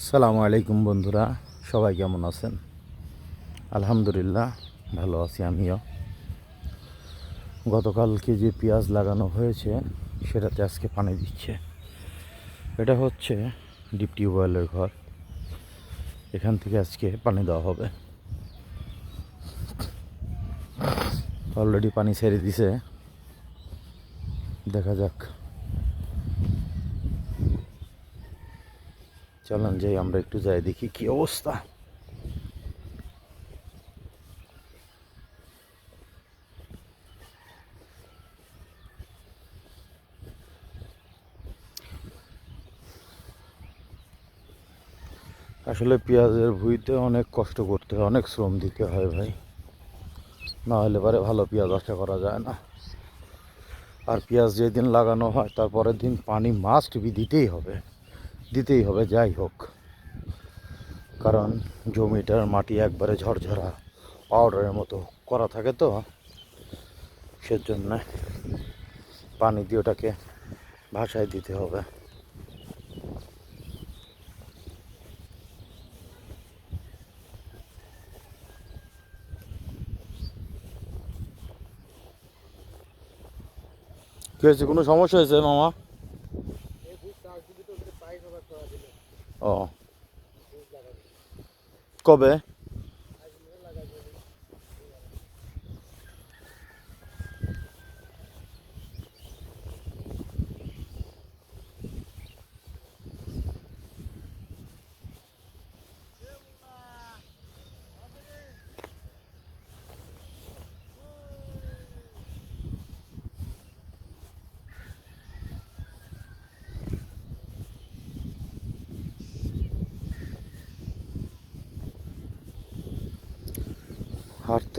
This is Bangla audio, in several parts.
সালামু আলাইকুম বন্ধুরা, সবাই কেমন আছেন? আলহামদুলিল্লাহ, ভালো আছি আমিও। গতকালকে যে পেঁয়াজ লাগানো হয়েছে, সেটাতে আজকে পানি দিচ্ছে। এটা হচ্ছে ডিপ টিউবওয়েলের ঘর। এখান থেকে আজকে পানি দেওয়া হবে। অলরেডি পানি ছেড়ে দিছে। দেখা যাক। চলেন যাই, আমরা একটু যাই, দেখি কি অবস্থা। আসলে পেঁয়াজের ভুঁইতে অনেক কষ্ট করতে হয়, অনেক শ্রম দিতে হয় ভাই। না হলে পরে ভালো পেঁয়াজ আশা করা যায় না। আর পেঁয়াজ যেদিন লাগানো হয়, তারপরের দিন পানি মাস্ট বি দিতেই হবে। দিতেই হবে, যাই হোক। কারণ জমিটার মাটি একবারে ঝরঝরা পাউডারের মতো করা থাকে তো, সেজন্য পানি দিয়ে ওটাকে ভাসায় দিতে হবে। কি হয়েছে? কোনো সমস্যা হয়েছে মামা? ও। কবে?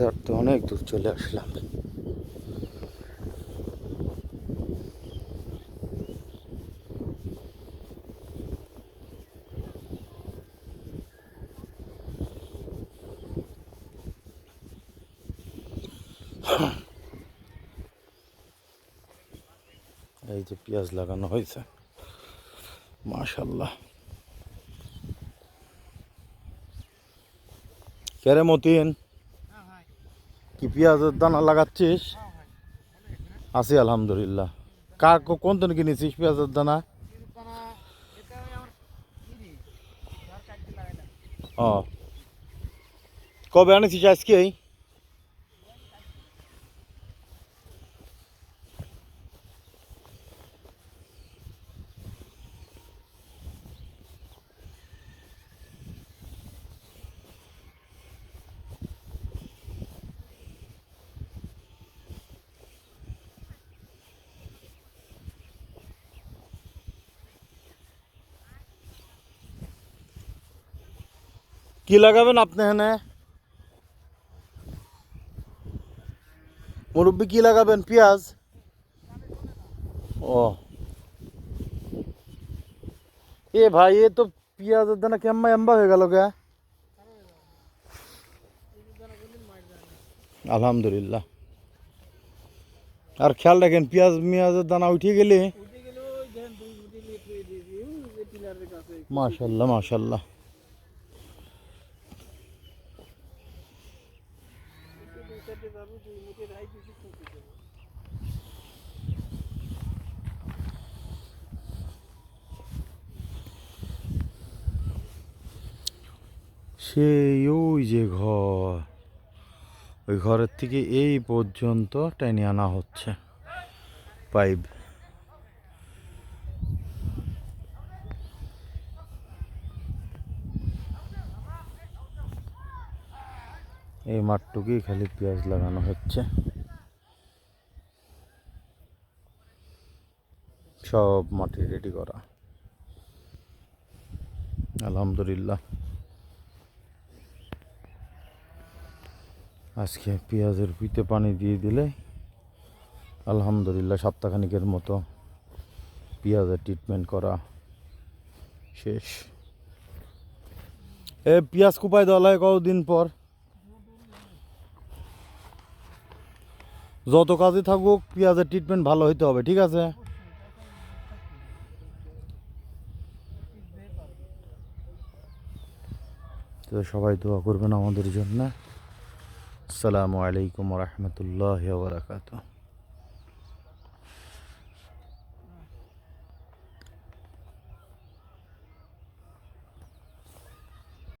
হাঁটতে হাঁটতে অনেক দূর চলে আসলাম। এই যে পেঁয়াজ লাগানো হয়েছে। মাশাল্লাহ কেরে মতিন কি পেঁয়াজের দানা লাগাচ্ছিস? আছি, আলহামদুলিল্লাহ। কার কোন দিন কিনেছিস পেঁয়াজের দানা? ও। কবে আনেছিস আজকে কি লাগাবেন আপনি এখানে মুরব্বী কি লাগাবেন পেঁয়াজ ও এ ভাই এ তো পেঁয়াজের দানা কেম্বা এম্বা হয়ে গেল গে আলহামদুলিল্লাহ আর খেয়াল রাখেন পেঁয়াজ মেয়াজের দানা উঠে গেলে মাশাল্লাহ মাশাল্লাহ সেই ওই যে ঘর ওই ঘরের থেকে এই পর্যন্ত টেনে আনা হচ্ছে। পাইপ। এই মাঠটুকুই খালি পেঁয়াজ লাগানো হচ্ছে। সব মাটি রেডি করা। আলহামদুলিল্লাহ। আজকে পেঁয়াজের পিতে পানি দিয়ে দিলে আলহামদুলিল্লাহ সপ্তাহখানিকের মতো পেঁয়াজের ট্রিটমেন্ট করা শেষ। এ পেঁয়াজ কুপাই দেওয়া লাগে কতদিন পর? যত কাজে থাকুক, পেঁয়াজের ট্রিটমেন্ট ভালো হইতে হবে, ঠিক আছে? তো সবাই দোয়া করবেন আমাদের জন্য। আসসালামু আলাইকুম রহমতুল্লাহ বারাকাতুহ।